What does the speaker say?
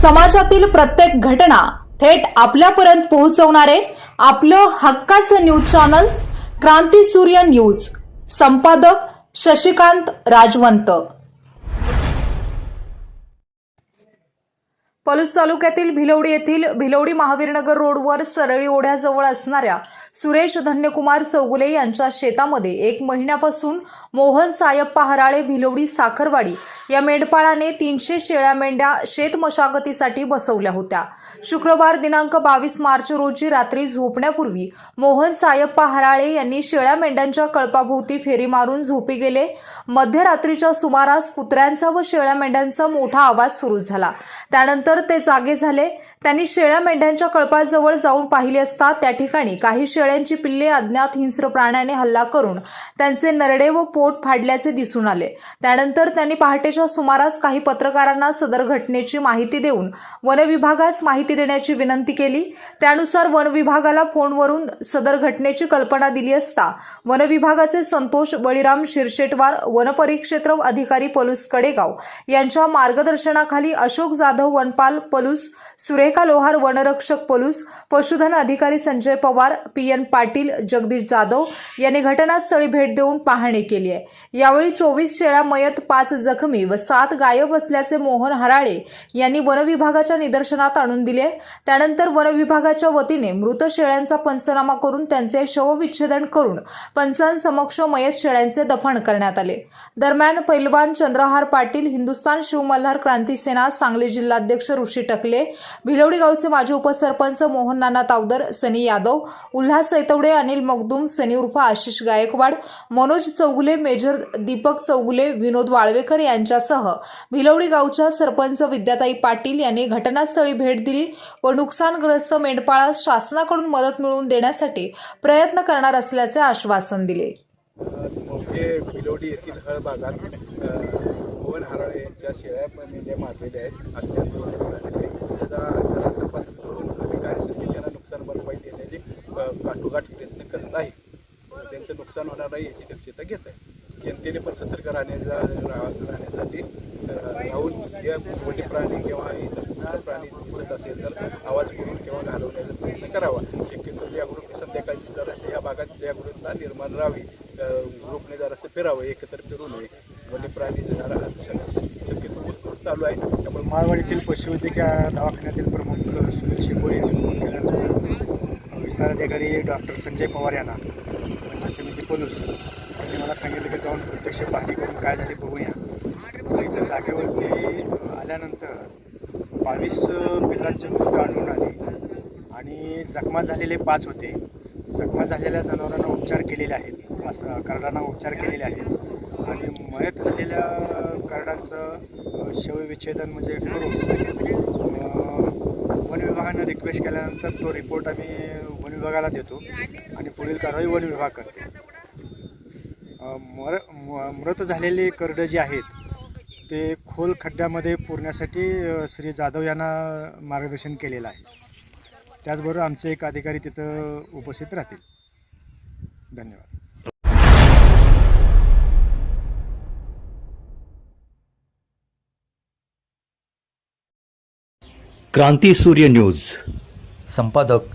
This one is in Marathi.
समाजातील प्रत्येक घटना थेट आपल्यापर्यंत पोहोचवणारे आपलं हक्काचं न्यूज चॅनल क्रांती सूर्य न्यूज. संपादक शशिकांत राजवंत. पलूस तालुक्यातील भिलवडी येथील भिलवडी महावीरनगर रोडवर सरळी ओढ्याजवळ असणाऱ्या सुरेश धन्यकुमार चौगुले यांच्या शेतामध्ये एक महिन्यापासून मोहन सायप्पा हराळे भिलवडी साखरवाडी या मेंढपाळाने तीनशे शेळ्या मेंढ्या शेत मशागतीसाठी बसवल्या होत्या. शुक्रवार दिनांक बावीस मार्च रोजी रात्री झोपण्यापूर्वी मोहन सायप्पा हराळे यांनी शेळ्या मेंढ्यांच्या कळपाभोवती फेरी मारून झोपी गेले. मध्यरात्रीच्या सुमारास कुत्र्यांचा व शेळ्या मेंढ्यांचा मोठा आवाज सुरू झाला. त्यानंतर ते जागे झाले. त्यांनी शेळ्या मेंढ्यांच्या कळपाजवळ जाऊन पाहिले असता त्या ठिकाणी काही शेळ्या शेळ्यांची पिल्ले अज्ञात हिंस्र प्राण्याने हल्ला करून त्यांचे नरडे व पोट फाडल्याचे दिसून आले. त्यानंतर त्यांनी पहाटेच्या सुमारास काही पत्रकारांना सदर घटनेची माहिती देऊन वन विभागास माहिती देण्याची विनंती केली. त्यानुसार वन विभागाला फोनवरून सदर घटनेची कल्पना दिली असता वन विभागाचे संतोष बळीराम शिरशेटवार वनपरिक्षेत्र अधिकारी पलूस कडेगाव यांच्या मार्गदर्शनाखाली अशोक जाधव वनपाल पलूस सुरेखा लोहार वनरक्षक पलूस पशुधन अधिकारी संजय पवार पी. एन पाटील जगदीश जाधव यांनी घटनास्थळी भेट देऊन पाहणी केली आहे. यावेळी चोवीस शेळ्या मयत पाच जखमी व सात गायब असल्याचे मोहन हराळे यांनी वनविभागाच्या निदर्शनात आणून दिले त्यानंतर वनविभागाच्या वतीने मृत शेळ्यांचा पंचनामा करून त्यांचे शवविच्छेदन करून पंचांसमक्ष मयत शेळ्यांचे दफन करण्यात आले. दरम्यान पैलवान चंद्रहार पाटील हिंदुस्थान शिवमल्हार क्रांती सेना सांगली जिल्हाध्यक्ष ऋषी टकले भिलवडी गावचे माजी उपसरपंच मोहन नाना तावदर सनी यादव उल्हास सैतवडे अनिल मगदूम सनी उर्फ आशिष गायकवाड मनोज चौगुले मेजर दीपक चौगुले विनोद वाळवेकर यांच्यासह भिलवडी गावच्या सरपंच विद्याताई पाटील यांनी घटनास्थळी भेट दिली व नुकसानग्रस्त मेंढपाळास शासनाकडून मदत मिळवून देण्यासाठी प्रयत्न करणार असल्याचे आश्वासन दिले. मोठे येथील हळ भागात हराळे यांच्या शेळ्या मेंढ्या मारलेल्या आहेत. अत्यंत त्याचा जरा तपास करून अधिकाऱ्यांसाठी त्यांना नुकसान भरपाई देण्याचे अ, प्रयत्न करत आहे. त्यांचं नुकसान होणार नाही याची दक्षता घेत आहे. जनतेने पण सतर्क राहण्याचा रा- राहण्यासाठी राहून जे मोठे प्राणी किंवा इतर प्राणी दिसत असेल तर आवाज करून किंवा घालवण्याचा प्रयत्न करावा. शक्यतो जागृती संध्याकाळची जरासं या भागात जागृतता निर्माण राहावी रोखणे ग्रुपने जरासं फिरावं एकत्र फिरू नये. मोठे प्राणी जरा शक्यतो चालू आहे. त्यामुळे माळवाडीतील पशुवैद्यकीय दवाखान्यातील प्रमुख सुनील शिकोळे यांनी फोन केल्यानंतर विस्तार अधिकारी डॉक्टर संजय पवार यांना पंचायत समिती पलूस त्यांनी मला सांगितलं की जाऊन प्रत्यक्ष पाहणी करून काय झाले बघूया. तर इथं जागेवरती आल्यानंतर बावीस पिल्लांचे मृत आढळून आले आणि जखमा झालेले पाच होते. जखमा झालेल्या जनावरांना उपचार केलेले आहेत. असं करडांना उपचार केलेले आहेत. आणि मयत झालेल्या करडांचं शवविच्छेदन म्हणजे करून वन विभागानं रिक्वेस्ट केल्यानंतर तो रिपोर्ट आम्ही विभागाला देतो आणि पुढील कारवाई वन विभाग करते. मर मृत झालेले करडं जे आहेत ते खोल खड्ड्यामध्ये पुरण्यासाठी श्री जाधव यांना मार्गदर्शन केलेलं आहे. त्याचबरोबर आमचे एक अधिकारी तिथं उपस्थित राहतील. धन्यवाद. क्रांती सूर्य न्यूज. संपादक